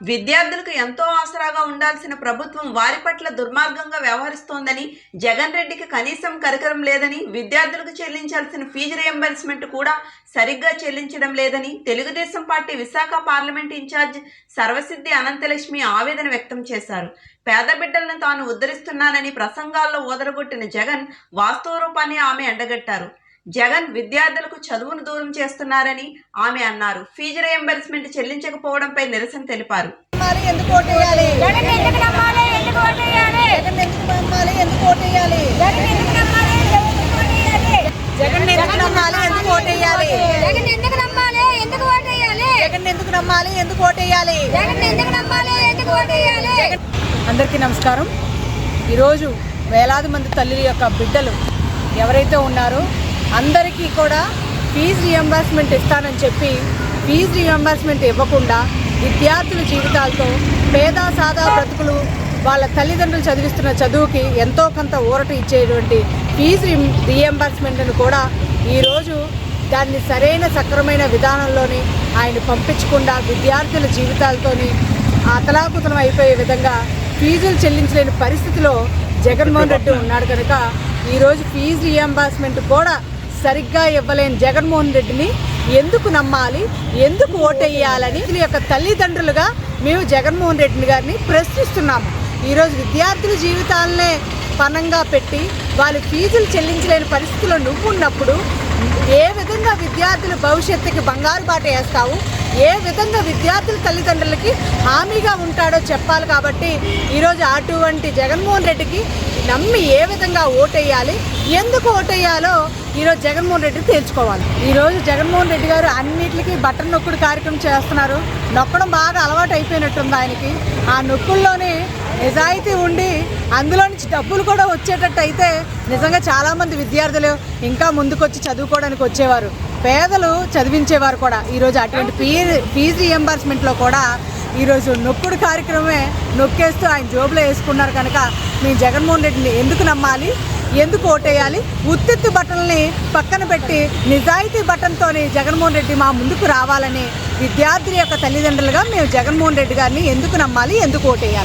విద్యార్థులకు ఎంతో ఆసరాగా ఉండాల్సిన ప్రభుత్వం వారి పట్ల దుర్మార్గంగా వ్యవహరిస్తోందని జగన్ రెడ్డికి కనీసం కరికరం లేదని విద్యార్థులకు చెల్లించాల్సిన ఫీజు రియంబర్స్మెంట్ కూడా సరిగ్గా చెల్లించడం లేదని Telugu Desam party Visakha parliament incharge Sarvasiddhi Anantalakshmi ఆవేదన వ్యక్తం చేశారు. పేద బిడ్డలను తాను ఉద్ధరిస్తున్నానని ప్రసంగాల్లో ఓదరగొట్టిన జగన్ వాస్తవ రూపాన్ని ఆమె ఎండగట్టారు. జగన్ విద్యార్థులకు చదువును దూరం చేస్తున్నారని ఆమె అన్నారు. ఫీజు రియంబర్స్మెంట్ చెల్లించకపోవడంపై నిరసన తెలిపారు. నమ్మాలి ఎందుకు ఓటేయాలి జగన్ ఎందుకు నమ్మాలి? ఎందుకు ఓటేయాలి జగన్ ఎందుకు నమ్మాలి? ఎందుకు ఓటేయాలి జగన్ ఎందుకు నమ్మాలి? ఎందుకు ఓటేయాలి జగన్ ఎందుకు నమ్మాలి? ఎందుకు ఓటేయాలి జగన్ ఎందుకు నమ్మాలి? ఎందుకు ఓటేయాలి జగన్ ఎందుకు నమ్మాలి? ఎందుకు ఓటేయాలి జగన్ ఎందుకు నమ్మాలి? ఎందుకు ఓటేయాలి అందరికీ నమస్కారం. ఈరోజు వేలాది మంది తల్లుల యొక్క బిడ్డలు ఎవరైతే ఉన్నారో అందరికీ కూడా ఫీజు రియంబర్స్మెంట్ ఇస్తానని చెప్పి ఫీజు రియంబర్స్మెంట్ ఇవ్వకుండా విద్యార్థుల జీవితాలతో పేద సాదా బ్రతుకులు వాళ్ళ తల్లిదండ్రులు చదివిస్తున్న చదువుకి ఎంతో కొంత ఊరట ఇచ్చేటువంటి ఫీజు రియంబర్స్మెంట్ను కూడా ఈరోజు దాన్ని సరైన సక్రమైన విధానంలోని ఆయన పంపించకుండా విద్యార్థుల జీవితాలతోని అతలాకుతలం అయిపోయే విధంగా ఫీజులు చెల్లించలేని పరిస్థితిలో జగన్మోహన్ రెడ్డి ఉన్నాడు కనుక ఈరోజు ఫీజు రియంబర్స్మెంట్ కూడా సరిగ్గా ఇవ్వలేని జగన్మోహన్ రెడ్డిని ఎందుకు నమ్మాలి? ఎందుకు ఓటేయాలని? దీని యొక్క తల్లిదండ్రులుగా మేము జగన్మోహన్ రెడ్డి గారిని ప్రశ్నిస్తున్నాము. ఈరోజు విద్యార్థుల జీవితాలనే పనంగా పెట్టి వాళ్ళు ఫీజులు చెల్లించలేని పరిస్థితుల్లో నువ్వు ఉన్నప్పుడు ఏ విధంగా విద్యార్థుల భవిష్యత్తుకి బంగారు బాట వేస్తావు? ఏ విధంగా విద్యార్థుల తల్లిదండ్రులకి హామీగా ఉంటాడో చెప్పాలి కాబట్టి ఈరోజు అటువంటి జగన్మోహన్ రెడ్డికి నమ్మి ఏ విధంగా ఓటేయాలి ఎందుకు ఓటేయాలో ఈరోజు జగన్మోహన్ రెడ్డి తేల్చుకోవాలి. ఈరోజు జగన్మోహన్ రెడ్డి గారు అన్నిటికీ బటన్ నొక్కుడు కార్యక్రమం చేస్తున్నారు. నొక్కడం బాగా అలవాటు అయిపోయినట్టుంది ఆయనకి. ఆ నొక్కుల్లోనే నిజాయితీ ఉండి అందులో నుంచి డబ్బులు కూడా వచ్చేటట్టు అయితే నిజంగా చాలామంది విద్యార్థులు ఇంకా ముందుకొచ్చి చదువుకోవడానికి వచ్చేవారు. పేదలు చదివించేవారు కూడా. ఈరోజు అటువంటి ఫీ ఫీజు రియంబర్స్మెంట్లో కూడా ఈరోజు నొక్కుడు కార్యక్రమమే నొక్కేస్తూ ఆయన జోబులో వేసుకున్నారు కనుక మేము జగన్మోహన్ రెడ్డిని ఎందుకు నమ్మాలి? ఎందుకు ఓటేయాలి? ఉత్తెత్తు బటన్లని పక్కన పెట్టి నిజాయితీ బటన్తోని జగన్మోహన్ రెడ్డి మా ముందుకు రావాలని విద్యార్థుల యొక్క తల్లిదండ్రులుగా మేము జగన్మోహన్ రెడ్డి గారిని ఎందుకు నమ్మాలి? ఎందుకు ఓటేయాలి?